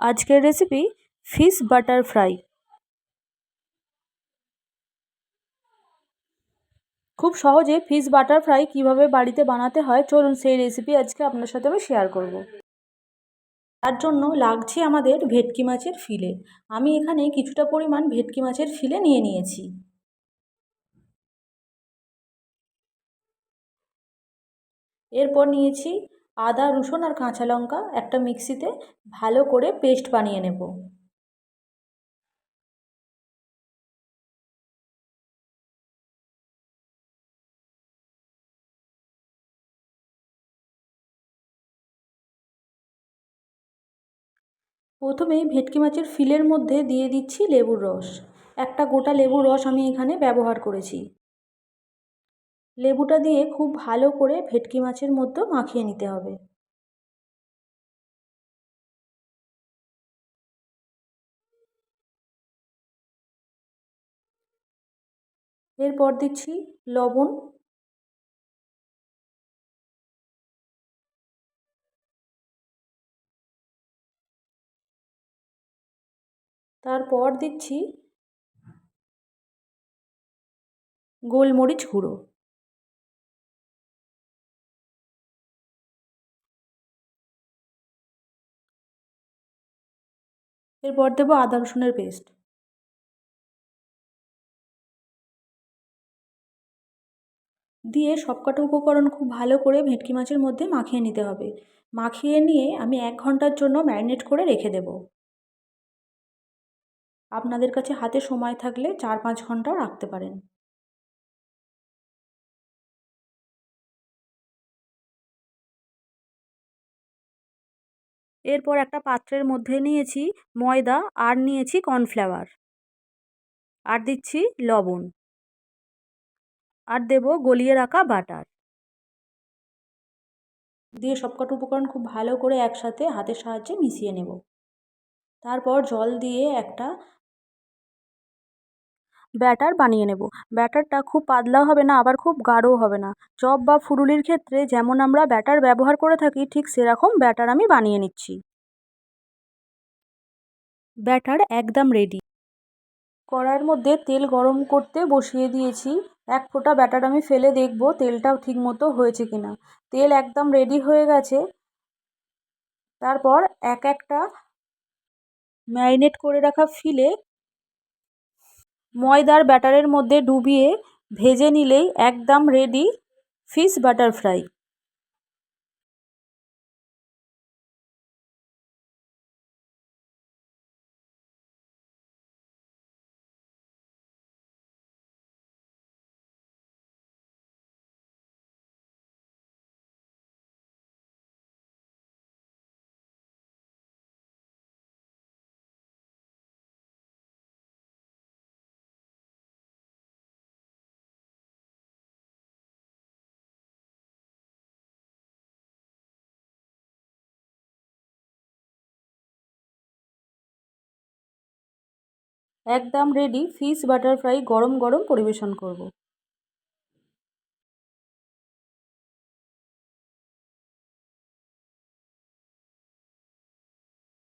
আজকের recipe fish butter fry খুব সহজে ফিশ বাটার ফ্রাই কীভাবে বাড়িতে বানাতে হয়, চলুন সেই রেসিপি আজকে আপনার সাথে আমি শেয়ার করব। তার জন্য লাগছে আমাদের ভেটকি মাছের ফিলে। আমি এখানে কিছুটা পরিমাণ ভেটকি মাছের ফিলে নিয়ে নিয়েছি। এরপর নিয়েছি আদা, রসুন আর কাঁচা লঙ্কা একটা মিক্সিতে ভালো করে পেস্ট বানিয়ে নেব। প্রথমেই ভেটকি মাছের ফিলের মধ্যে দিয়ে দিচ্ছি লেবুর রস। একটা গোটা লেবুর রস আমি এখানে ব্যবহার করেছি। লেবুটা দিয়ে খুব ভালো করে ভেটকি মাছের মধ্যে মাখিয়ে নিতে হবে। এরপর দিচ্ছি লবণ। তারপর দিচ্ছি গোলমরিচ গুঁড়ো। এরপর দেবো আদা, রসুনের পেস্ট। দিয়ে সবকটা উপকরণ খুব ভালো করে ভেটকি মাছের মধ্যে মাখিয়ে নিতে হবে। মাখিয়ে নিয়ে আমি এক ঘণ্টার জন্য ম্যারিনেট করে রেখে দেব। আপনাদের কাছে হাতে সময় থাকলে চার পাঁচ ঘন্টাও রাখতে পারেন। এরপর একটা পাত্রের মধ্যে নিয়েছি ময়দা আর নিয়েছি কর্নফ্লাওয়ার। আর দিচ্ছি লবণ। আর দেব গলিয়ে রাখা বাটার। দিয়ে সবকটা উপকরণ খুব ভালো করে একসাথে হাতের সাহায্যে মিশিয়ে নেব। তারপর জল দিয়ে একটা ব্যাটার বানিয়ে নেব। ব্যাটারটা খুব পাতলাও হবে না, আবার খুব গাঢ়ও হবে না। চপ বা ফুরুলির ক্ষেত্রে যেমন আমরা ব্যাটার ব্যবহার করে থাকি, ঠিক সেরকম ব্যাটার আমি বানিয়ে নিচ্ছি। ব্যাটার একদম রেডি কড়াইয়ের মধ্যে তেল গরম করতে বসিয়ে দিয়েছি। এক ফোঁটা ব্যাটার আমি ফেলে দেখব তেলটাও ঠিক মতো হয়েছে কি না তেল একদম রেডি হয়ে গেছে। তারপর এক একটা ম্যারিনেট করে রাখা ফিলে ময়দার ব্যাটারের মধ্যে ডুবিয়ে ভেজে নিলেই একদম রেডি ফিশ বাটার ফ্রাই একদম রেডি ফিশ বাটারফ্লাই গরম গরম পরিবেশন করব।